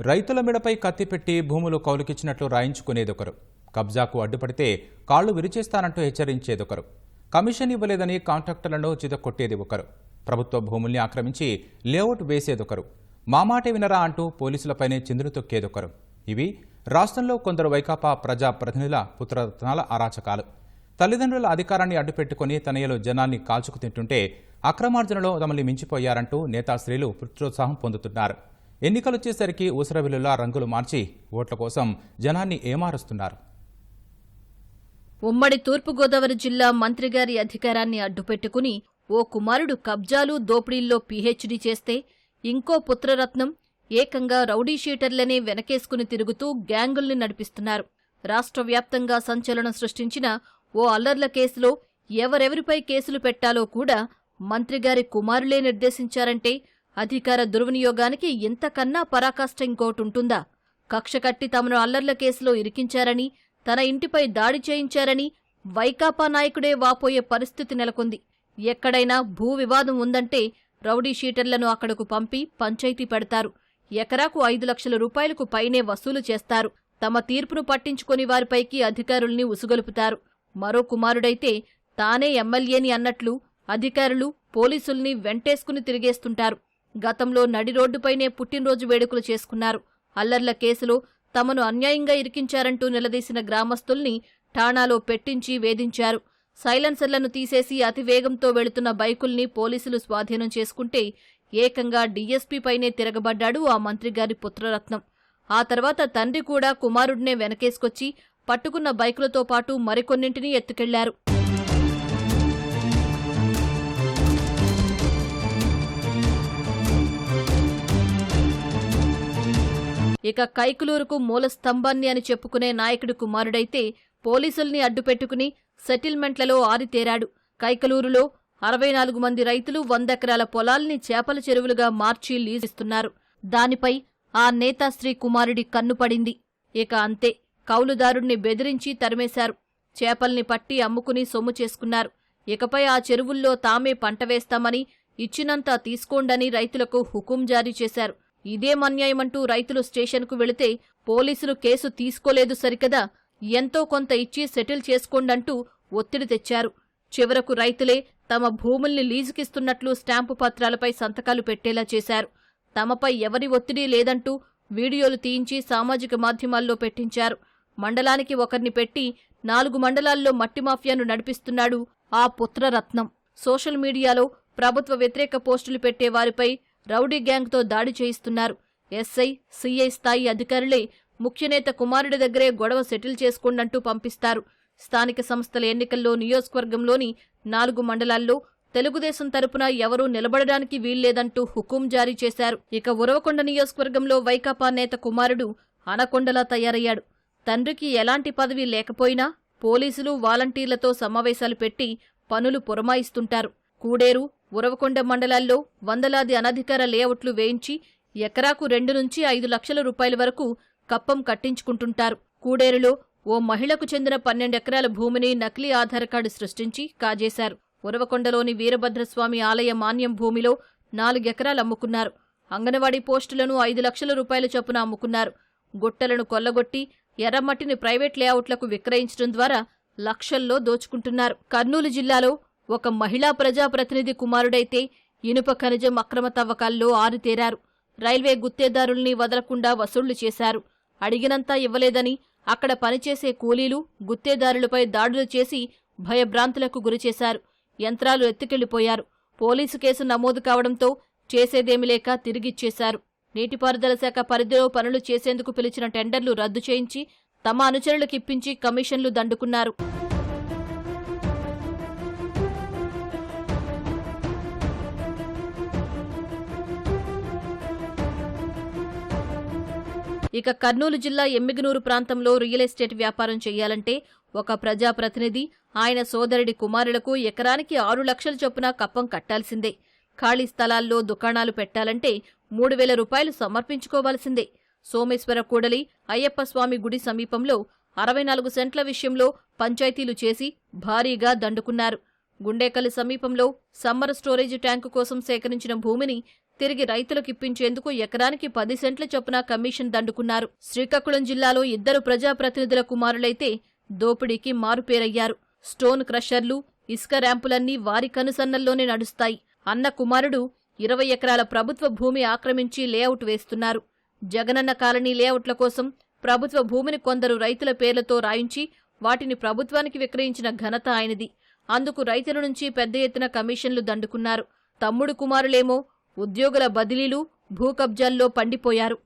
రైతుల మెడపై కత్తిపెట్టి భూములు కౌలుకిచ్చినట్లు రాయించుకునేదొకరు. కబ్జాకు అడ్డుపడితే కాళ్ళు విరిచేస్తానంటూ హెచ్చరించేదొకరు. కమిషన్ ఇవ్వలేదని కాంట్రాక్టర్లను చితకొట్టేది ఒకరు. ప్రభుత్వ భూముల్ని ఆక్రమించి లేఅవుట్ వేసేదొకరు. మామాటే వినరా అంటూ పోలీసులపైనే చిందులు తొక్కేదొకరు. ఇవి రాష్ట్రంలో కొందరు వైకాపా ప్రజా ప్రతినిధుల పుత్రరత్నాల అరాచకాలు. తల్లిదండ్రుల అధికారాన్ని అడ్డుపెట్టుకుని తనయలు జనాన్ని కాల్చుకు తింటుంటే అక్రమార్జనలో తమల్ని మించిపోయారంటూ నేతాశ్రీలు పుత్రోత్సాహం పొందుతున్నారు. ఎన్నికలు వచ్చేసరికి ఊసరవిల్లులా రంగులు మార్చి ఓట్ల కోసం జనాన్ని ఏమారుస్తున్నారు? ఉమ్మడి తూర్పుగోదావరి జిల్లా మంత్రిగారి అధికారాన్ని అడ్డుపెట్టుకుని ఓ కుమారుడు కబ్జాలు దోపిడీల్లో పీహెచ్డీ చేస్తే ఇంకో పుత్రరత్నం ఏకంగా రౌడీ షీటర్లనే వెనకేసుకుని తిరుగుతూ గ్యాంగుల్ని నడిపిస్తున్నారు. రాష్ట్ర వ్యాప్తంగా సంచలనం సృష్టించిన ఓ అల్లర్ల కేసులో ఎవరెవరిపై కేసులు పెట్టాలో కూడా మంత్రిగారి కుమారులే నిర్దేశించారంటే అధికార దుర్వినియోగానికి ఇంతకన్నా పరాకాష్ట ఇంకోటుంటుందా? కక్ష కట్టి తమను అల్లర్ల కేసులో ఇరికించారని తన ఇంటిపై దాడి చేయించారని వైకాపా నాయకుడే వాపోయే పరిస్థితి నెలకొంది. ఎక్కడైనా భూ వివాదం ఉందంటే రౌడీ షీటర్లను అక్కడకు పంపి పంచాయతీ పెడతారు. ఎకరాకు ఐదు లక్షల రూపాయలకు పైనే వసూలు చేస్తారు. తమ తీర్పును పట్టించుకొని వారిపైకి అధికారుల్ని ఉసుగొలుపుతారు. మరో కుమారుడైతే తానే ఎమ్మెల్యేని అన్నట్లు అధికారులు పోలీసుల్ని వెంటేసుకుని తిరిగేస్తుంటారు. గతంలో నడి రోడ్డుపైనే పుట్టినరోజు వేడుకలు చేసుకున్నారు. అల్లర్ల కేసులో తమను అన్యాయంగా ఇరికించారంటూ నిలదీసిన గ్రామస్తుల్ని ఠాణాలో పెట్టించి వేధించారు. సైలెన్సర్లను తీసేసి అతివేగంతో వెళుతున్న బైకుల్ని పోలీసులు స్వాధీనం చేసుకుంటే ఏకంగా డీఎస్పీపైనే తిరగబడ్డాడు ఆ మంత్రిగారి పుత్రరత్నం. ఆ తర్వాత తండ్రి కూడా కుమారుడినే వెనకేసుకొచ్చి పట్టుకున్న బైకులతో పాటు మరికొన్నింటినీ ఎత్తుకెళ్ళారు. ఇక కైకులూరుకు మూల స్తంభాన్ని అని చెప్పుకునే నాయకుడి కుమారుడైతే పోలీసుల్ని అడ్డుపెట్టుకుని సెటిల్మెంట్లలో ఆరితేరాడు. కైకలూరులో అరవై నాలుగు మంది రైతులు వందెకరాల పొలాల్ని చేపల చెరువులుగా మార్చి లీజిస్తున్నారు దానిపై ఆ నేతాశ్రీ కుమారుడి కన్నుపడింది ఇక అంతే కౌలుదారుణ్ణి బెదిరించి తరిమేశారు. చేపల్ని పట్టి అమ్ముకుని సొమ్ము చేసుకున్నారు. ఇకపై ఆ చెరువుల్లో తామే పంట వేస్తామని ఇచ్చినంత తీసుకోండని రైతులకు హుకుం జారీ చేశారు. ఇదేం అన్యాయమంటూ రైతులు స్టేషన్కు వెళితే పోలీసులు కేసు తీసుకోలేదు సరికదా? ఎంతో కొంత ఇచ్చి సెటిల్ చేసుకోండంటూ ఒత్తిడి తెచ్చారు. చివరకు రైతులే తమ భూముల్ని లీజుకిస్తున్నట్లు స్టాంపు పత్రాలపై సంతకాలు పెట్టేలా చేశారు. తమపై ఎవరి ఒత్తిడి లేదంటూ వీడియోలు తీయించి సామాజిక మాధ్యమాల్లో పెట్టించారు. మండలానికి ఒకరిని పెట్టి నాలుగు మండలాల్లో మట్టి మాఫియాను నడిపిస్తున్నాడు ఆ పుత్రరత్నం. సోషల్ మీడియాలో ప్రభుత్వ వ్యతిరేక పోస్టులు పెట్టే వారిపై రౌడీ గ్యాంగ్తో దాడి చేయిస్తున్నారు. ఎస్ఐ సిఐ స్థాయి అధికారులే ముఖ్యనేత కుమారుడి దగ్గరే గొడవ సెటిల్ చేసుకోండంటూ పంపిస్తారు. స్థానిక సంస్థల ఎన్నికల్లో నియోజకవర్గంలోని నాలుగు మండలాల్లో తెలుగుదేశం తరపున ఎవరూ నిలబడడానికి వీల్లేదంటూ హుకుం జారీ చేశారు. ఇక ఉరవకొండ నియోజకవర్గంలో వైకాపా నేత కుమారుడు అనకొండలా తయారయ్యాడు. తండ్రికి ఎలాంటి పదవి లేకపోయినా పోలీసులు వాలంటీర్లతో సమావేశాలు పెట్టి పనులు పురమాయిస్తుంటారు. కూడేరు ఉరవకొండ మండలాల్లో వందలాది అనధికార లేఅవుట్లు వేయించి ఎకరాకు రెండు నుంచి ఐదు లక్షల రూపాయల వరకు కప్పం కట్టించుకుంటుంటారు. కూడేరులో ఓ మహిళకు చెందిన పన్నెండెకరాల భూమిని నకిలీ ఆధార్ కార్డు సృష్టించి కాజేశారు. ఉరవకొండలోని వీరభద్రస్వామి ఆలయ మాన్యం భూమిలో నాలుగెకరాలు అమ్ముకున్నారు. అంగన్వాడీ పోస్టులను ఐదు లక్షల రూపాయల చొప్పున అమ్ముకున్నారు. గుట్టలను కొల్లగొట్టి ఎర్రమట్టిని ప్రైవేట్ లేఅవుట్లకు విక్రయించడం ద్వారా లక్షల్లో దోచుకుంటున్నారు. కర్నూలు జిల్లాలో ఒక మహిళా ప్రజాప్రతినిధి కుమారుడైతే ఇనుప ఖనిజం అక్రమ తవ్వకాల్లో ఆరితేరారు. రైల్వే గుత్తేదారుల్ని వదలకుండా వసూళ్ళు చేశారు. అడిగినంతా ఇవ్వలేదని అక్కడ పనిచేసే కూలీలు గుత్తేదారులపై దాడులు చేసి భయభ్రాంతులకు గురిచేశారు. యంత్రాలు ఎత్తుకెళ్ళిపోయారు. పోలీసు కేసు నమోదు కావడంతో చేసేదేమి లేక తిరిగిచ్చేశారు. నీటిపారుదల శాఖ పరిధిలో పనులు చేసేందుకు పిలిచిన టెండర్లు రద్దు చేయించి తమ అనుచరులకిప్పించి కమిషన్లు దండుకున్నారు. ఇక కర్నూలు జిల్లా ఎమ్మిగనూరు ప్రాంతంలో రియల్ ఎస్టేట్ వ్యాపారం చేయాలంటే ఒక ప్రజాప్రతినిధి ఆయన సోదరుడి కుమారులకు ఎకరానికి ఆరు లక్షల చొప్పున కప్పం కట్టాల్సిందే. ఖాళీ స్థలాల్లో దుకాణాలు పెట్టాలంటే మూడు వేల రూపాయలు సమర్పించుకోవాల్సిందే. సోమేశ్వర కూడలి అయ్యప్ప స్వామి గుడి సమీపంలో అరవై నాలుగు సెంట్ల విషయంలో పంచాయతీలు చేసి భారీగా దండుకున్నారు. గుండేకల్ సమీపంలో సమ్మర్ స్టోరేజ్ ట్యాంకు కోసం సేకరించిన భూమిని తిరిగి రైతులకు ఇప్పించేందుకు ఎకరానికి పది సెంట్ల చొప్పున కమిషన్ దండుకున్నారు. శ్రీకాకుళం జిల్లాలో ఇద్దరు ప్రజాప్రతినిధుల కుమారులైతే దోపిడీకి మారుపేరయ్యారు. స్టోన్ క్రషర్లు ఇసుక ర్యాంపులన్నీ వారి కనుసన్నల్లోనే నడుస్తాయి. అన్న కుమారుడు ఇరవై ఎకరాల ప్రభుత్వ భూమి ఆక్రమించి లేఅవుట్ వేస్తున్నారు. జగనన్న కాలనీ లేఅవుట్ల కోసం ప్రభుత్వ భూమిని కొందరు రైతుల పేర్లతో రాయించి వాటిని ప్రభుత్వానికి విక్రయించిన ఘనత ఆయనది. అందుకు రైతుల నుంచి పెద్ద ఎత్తున కమిషన్లు దండుకున్నారు. తమ్ముడు కుమారులేమో ఉద్యోగుల బదిలీలు భూకబ్జాల్లో పండిపోయారు.